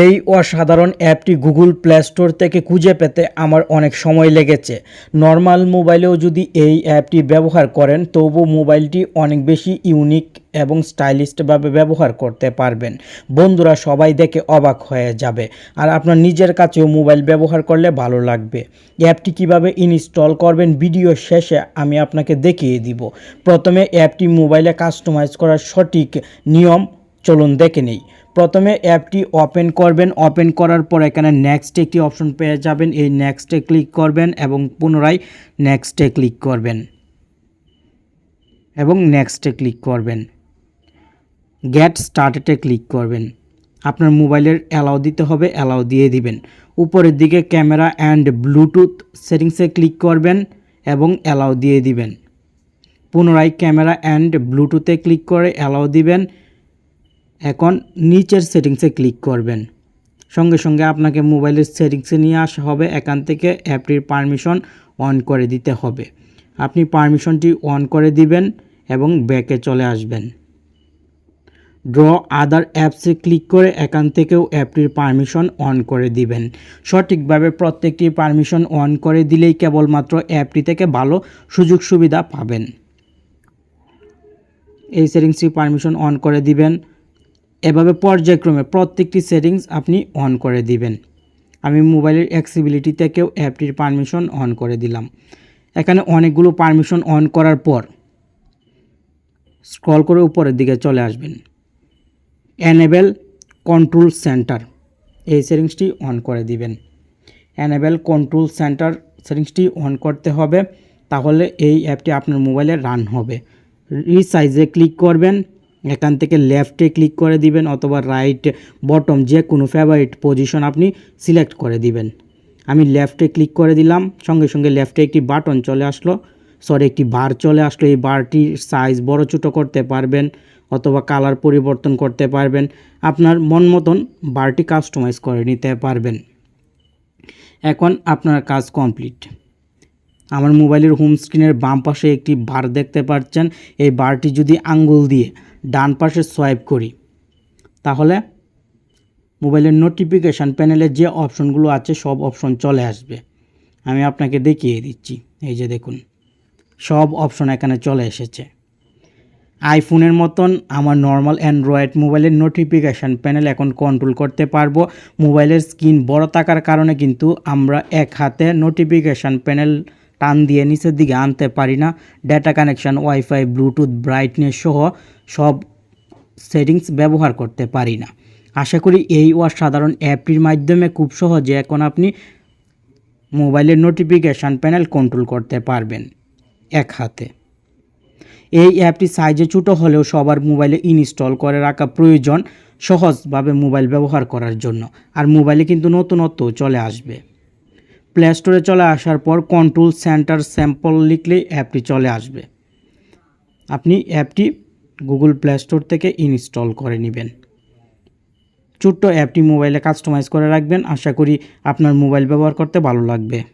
এই অসাধারণ অ্যাপটি গুগল প্লে স্টোর থেকে খুঁজে পেতে আমার অনেক সময় লেগেছে। নর্মাল মোবাইলেও যদি এই অ্যাপটি ব্যবহার করেন, তবু মোবাইলটি অনেক বেশি ইউনিক এবং স্টাইলিশভাবে ব্যবহার করতে পারবেন। বন্ধুরা, সবাই দেখে অবাক হয়ে যাবে। আর আপনার নিজের কাছেও মোবাইল ব্যবহার করলে ভালো লাগবে। অ্যাপটি কীভাবে ইনস্টল করবেন ভিডিও শেষে আমি আপনাকে দেখিয়ে দিব। প্রথমে অ্যাপটি মোবাইলে কাস্টমাইজ করার সঠিক নিয়ম, চলুন দেখে নেই। প্রথমে অ্যাপটি ওপেন করবেন। ওপেন করার পর এখানে নেক্সট একটি অপশন পেয়ে যাবেন। এই নেক্সটে ক্লিক করবেন এবং পুনরায় নেক্সটে ক্লিক করবেন। এবং নেক্সটে ক্লিক করবেন। গেট স্টার্টেডে ক্লিক করবেন। আপনার মোবাইলের অ্যালাউ দিতে হবে অ্যালাউ দিয়ে দিবেন। উপরের দিকে ক্যামেরা অ্যান্ড ব্লুটুথ সেটিংসে ক্লিক করবেন এবং অ্যালাউ দিয়ে দিবেন। পুনরায় ক্যামেরা অ্যান্ড ব্লুটুথে ক্লিক করে অ্যালাউ দিবেন। এখন নিচের সেটিংসে ক্লিক করবেন। সঙ্গে সঙ্গে আপনাকে মোবাইলের সেটিংসে নিয়ে আসা হবে। এখান থেকে অ্যাপটির পারমিশন অন করে দিতে হবে। আপনি পারমিশনটি অন করে দিবেন এবং ব্যাকে চলে আসবেন। ড্র আদার অ্যাপসে ক্লিক করে এখান থেকেও অ্যাপটির পারমিশন অন করে দিবেন। সঠিকভাবে প্রত্যেকটি পারমিশন অন করে দিলেই কেবলমাত্র অ্যাপটি থেকে ভালো সুযোগ সুবিধা পাবেন। এই সেটিংসটি পারমিশন অন করে দিবেন। এভাবে পর্যায়ক্রমে প্রত্যেকটি সেটিংস আপনি অন করে দিবেন। আমি মোবাইলের অ্যাক্সিবিলিটি থেকেও অ্যাপটির পারমিশন অন করে দিলাম। এখানে অনেকগুলো পারমিশন অন করার পর স্ক্রল করে উপরের দিকে চলে আসবেন। এনেবেল কন্ট্রোল সেন্টার এই সেটিংসটি অন করে দিবেন। এনেবেল কন্ট্রোল সেন্টার সেটিংসটি অন করতে হবে, তাহলে এই অ্যাপটি আপনার মোবাইলে রান হবে। রিসাইজে ক্লিক করবেন। এখান থেকে লেফটে ক্লিক করে দিবেন অথবা রাইট বটম যে কোনো ফেভারিট পজিশন আপনি সিলেক্ট করে দিবেন। আমি লেফটে ক্লিক করে দিলাম, সঙ্গে সঙ্গে লেফটে একটি বাটন চলে আসলো সরি একটি বার চলে আসলো। এই বারটির সাইজ বড় ছোটো করতে পারবেন অথবা কালার পরিবর্তন করতে পারবেন। আপনার মন মতন বারটি কাস্টমাইজ করে নিতে পারবেন। এখন আপনার কাজ কমপ্লিট আমার মোবাইলের হোম স্ক্রিনের বাম পাশে একটি বার দেখতে পাচ্ছেন। এই বারটি যদি আঙ্গুল দিয়ে ডান পাশে সোয়াইপ করি। তাহলে মোবাইলের নোটিফিকেশান প্যানেলে যে অপশনগুলো আছে, সব অপশন চলে আসবে। আমি আপনাকে দেখিয়ে দিচ্ছি। এই যে দেখুন, সব অপশন এখানে চলে এসেছে। আইফোনের মতন আমার নর্মাল অ্যান্ড্রয়েড মোবাইলের নোটিফিকেশান প্যানেল এখন কন্ট্রোল করতে পারব। মোবাইলের স্ক্রিন বড় থাকার কারণে কিন্তু আমরা এক হাতে নোটিফিকেশান প্যানেল টান দিয়ে নিচের দিকে আনতে পারি না। Data connection WiFi Bluetooth brightness সহ সব সেটিংস ব্যবহার করতে পারি না। আশা করি এই অসাধারণ অ্যাপটির মাধ্যমে খুব সহজে এখন আপনি মোবাইলের নোটিফিকেশান প্যানেল কন্ট্রোল করতে পারবেন এক হাতে। এই অ্যাপটি সাইজে ছোটো হলেও সবার মোবাইলে ইনস্টল করে রাখা প্রয়োজন সহজভাবে মোবাইল ব্যবহার করার জন্য। আর মোবাইলে কিন্তু নতুনত্ব চলে আসবে। প্লে স্টোরে চলে আসার পর কন্ট্রোল সেন্টার স্যাম্পল লিখলেই অ্যাপটি চলে আসবে। আপনি অ্যাপটি গুগল প্লে স্টোর থেকে ইনস্টল করে নেবেন। ছোট্ট অ্যাপটি মোবাইলে কাস্টমাইজ করে রাখবেন। আশা করি আপনার মোবাইল ব্যবহার করতে ভালো লাগবে।